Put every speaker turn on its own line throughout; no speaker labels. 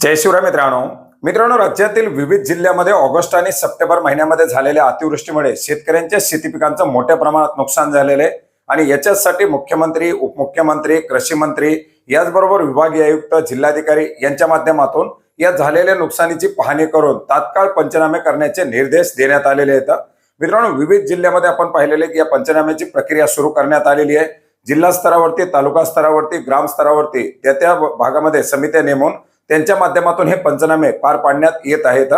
जय शिवराय मित्रांनो. मित्रांनो राज्यातील विविध जिल्ह्यामध्ये ऑगस्ट आणि सप्टेंबर महिन्यामध्ये झालेल्या अतिवृष्टीमुळे शेतकऱ्यांच्या शेती पिकांचं मोठ्या प्रमाणात नुकसान झालेलं आहे. आणि याच्यासाठी मुख्यमंत्री उपमुख्यमंत्री कृषी मंत्री याचबरोबर विभागीय आयुक्त जिल्हाधिकारी यांच्या माध्यमातून या झालेल्या नुकसानीची पाहणी करून तात्काळ पंचनामे करण्याचे निर्देश देण्यात आलेले आहेत. मित्रांनो विविध जिल्ह्यामध्ये आपण पाहिलेले की या पंचनाम्याची प्रक्रिया सुरू करण्यात आलेली आहे. जिल्हा स्तरावरती तालुका स्तरावरती ग्राम स्तरावरती त्या त्या भागामध्ये समित्या नेमून त्यांच्या माध्यमातून हे पंचनामे पार पाडण्यात येत आहेत.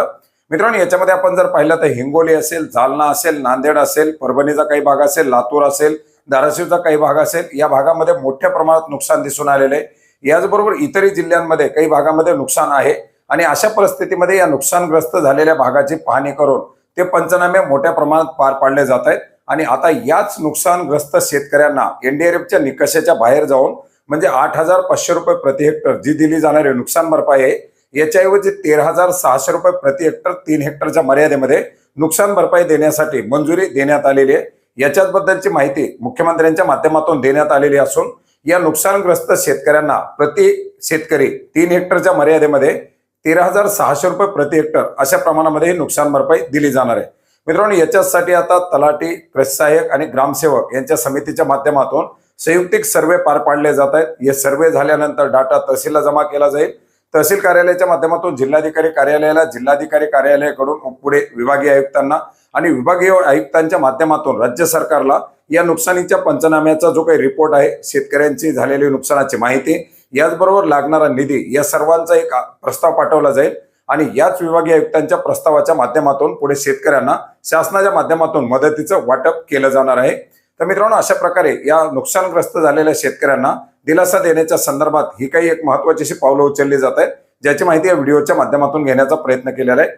मित्रांनो याच्यामध्ये आपण जर पाहिलं तर हिंगोली असेल जालना असेल नांदेड असेल परभणीचा काही भाग असेल लातूर असेल धाराशिवचा काही भाग असेल या भागामध्ये मोठ्या प्रमाणात नुकसान दिसून आलेले आहे. याचबरोबर इतरही जिल्ह्यांमध्ये काही भागामध्ये नुकसान आहे आणि अशा परिस्थितीमध्ये या नुकसानग्रस्त झालेल्या भागाची पाहणी करून ते पंचनामे मोठ्या प्रमाणात पार पाडले जात आहेत. आणि आता याच नुकसानग्रस्त शेतकऱ्यांना एनडीआरएफच्या निकषाच्या बाहेर जाऊन म्हणजे आठ हजार पाचशे रुपये प्रति हेक्टर जी दिली जाणारी नुकसान भरपाई आहे याच्याऐवजी तेरा हजार सहाशे रुपये प्रति हेक्टर तीन हेक्टरच्या मर्यादेमध्ये नुकसान भरपाई देण्यासाठी मंजुरी देण्यात आलेली आहे. याच्याच बद्दलची माहिती मुख्यमंत्र्यांच्या माध्यमातून देण्यात आलेली असून या नुकसानग्रस्त शेतकऱ्यांना प्रति शेतकरी तीन हेक्टरच्या मर्यादेमध्ये तेरा हजार सहाशे रुपये प्रति हेक्टर अशा प्रमाणामध्ये ही नुकसान भरपाई दिली जाणार आहे. मित्रांनो याच्यासाठी आता तलाठी कृषी सहाय्यक आणि ग्रामसेवक यांच्या समितीच्या माध्यमातून संयुक्तिक सर्वे पार पाडले जात आहेत. हे सर्वे झाल्यानंतर डाटा तहसीलला जमा केला जाईल. तहसील कार्यालयाच्या माध्यमातून जिल्हाधिकारी कार्यालयाला जिल्हाधिकारी कार्यालयाकडून पुढे विभागीय आयुक्तांना आणि विभागीय आयुक्तांच्या माध्यमातून राज्य सरकारला या नुकसानीच्या पंचनाम्याचा जो काही रिपोर्ट आहे शेतकऱ्यांची झालेली नुकसानाची माहिती याचबरोबर लागणारा निधी या सर्वांचा एक प्रस्ताव पाठवला जाईल. आणि याच विभागीय आयुक्तांच्या प्रस्तावाच्या माध्यमातून पुढे शेतकऱ्यांना शासनाच्या माध्यमातून मदतीचं वाटप केलं जाणार आहे. तर मित्रांनो अशा प्रकारे या नुकसानग्रस्त झालेल्या शेतकऱ्यांना दिलासा देण्याच्या संदर्भात ही काही एक महत्वाची अशी पावलं उचलली जात आहेत ज्याची माहिती या व्हिडिओच्या माध्यमातून घेण्याचा प्रयत्न केलेला आहे.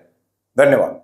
धन्यवाद.